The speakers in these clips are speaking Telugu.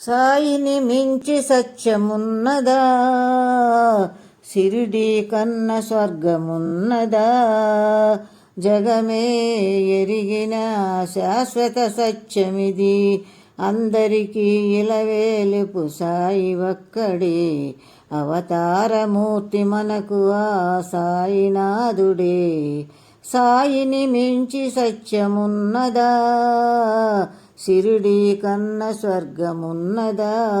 సాయిని మించి సత్యమున్నదా? సిరిడి కన్న స్వర్గమున్నదా? జగమే ఎరిగిన శాశ్వత సత్యమిది. అందరికీ ఇలవేలుపు సాయి ఒక్కడే. అవతారమూర్తి మనకు ఆ సాయినాథుడే. సాయిని మించి సత్యమున్నదా? సిరిడి కన్న స్వర్గమున్నదా.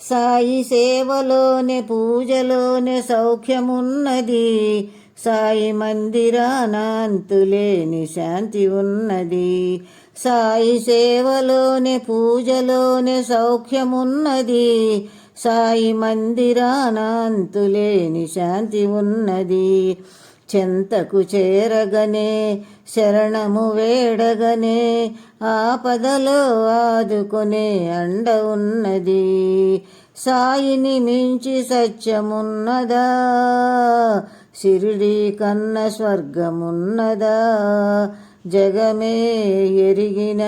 సాయి సేవలోనే పూజలోనే సౌఖ్యమున్నది. సాయి మందిరానంతులేని శాంతి ఉన్నది. సాయి సేవలోనే పూజలోనే సౌఖ్యమున్నది. సాయి మందిరానంతులేని శాంతి ఉన్నది. చెంతకు చేరగనే శరణము వేడగనే ఆపదలో ఆదుకునే అండ ఉన్నది. సాయిని మించి సత్యమున్నదా సిరిడి కన్న స్వర్గమున్నదా. జగమే ఎరిగిన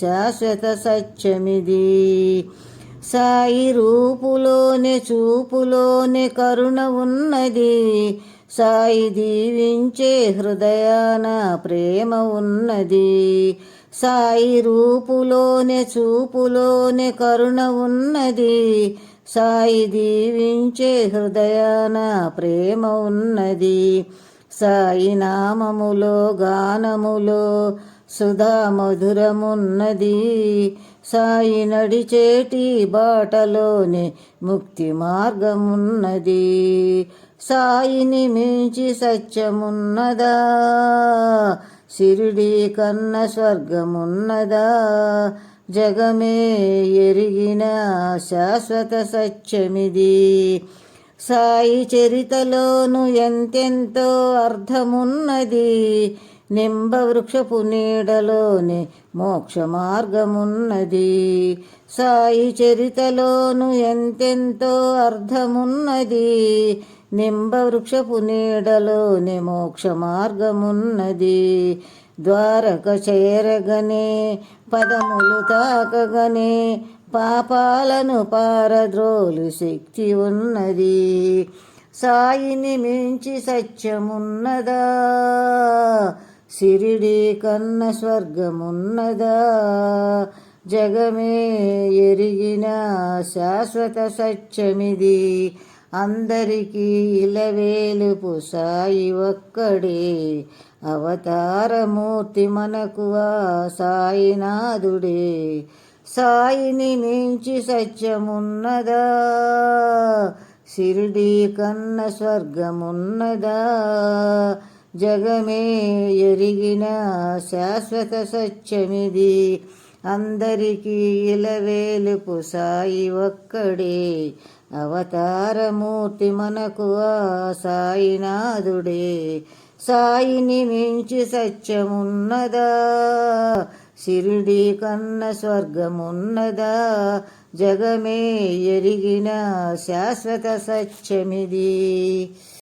శాశ్వత సత్యమిది. సాయి రూపులోనే చూపులోనే కరుణ ఉన్నది. సాయి దీవించే హృదయాన ప్రేమ ఉన్నది. సాయి రూపులోనే చూపులోనే కరుణ ఉన్నది. సాయి దీవించే హృదయాన ప్రేమ ఉన్నది. సాయి నామములో గానములో సుధా మధురమున్నది. సాయి నడిచేటి బాటలోనే ముక్తి మార్గమున్నది. సాయిని మించి సత్యమున్నదా? సిరిడి కన్న స్వర్గమున్నదా? జగమే ఎరిగిన శాశ్వత సత్యమిది. సాయి చరితలోను ఎంతెంతో అర్థమున్నది? నింబ వృక్షపు నీడలోని మోక్ష మార్గమున్నది సాయి చరితలోను ఎంతెంతో అర్థమున్నది? నింబ వృక్షపు నీడలోని మోక్ష మార్గమున్నది. ద్వారక చేరగనే పదములు తాకగనే పాపాలను పారద్రోలు శక్తి ఉన్నది. సాయిని మించి సత్యమున్నదా? సిరిడి కన్న స్వర్గమున్నదా? జగమే ఎరిగిన శాశ్వత సత్యమిది. అందరికీ ఇలవేలుపు సాయి ఒక్కడే. అవతారమూర్తి మనకు ఆ సాయినాథుడే. సాయిని మించి సత్యమున్నదా? షిరిడి కన్న స్వర్గమున్నదా? జగమే ఎరిగిన శాశ్వత సత్యమిది. అందరికీ ఇలవేలుపు సాయి ఒక్కడే. అవతారమూర్తి మనకు ఆ సాయినాథుడే. సాయిని మించి సత్యమున్నదా? షిరిడి కన్న స్వర్గమున్నదా? జగమే ఎరిగిన శాశ్వత సత్యమిది.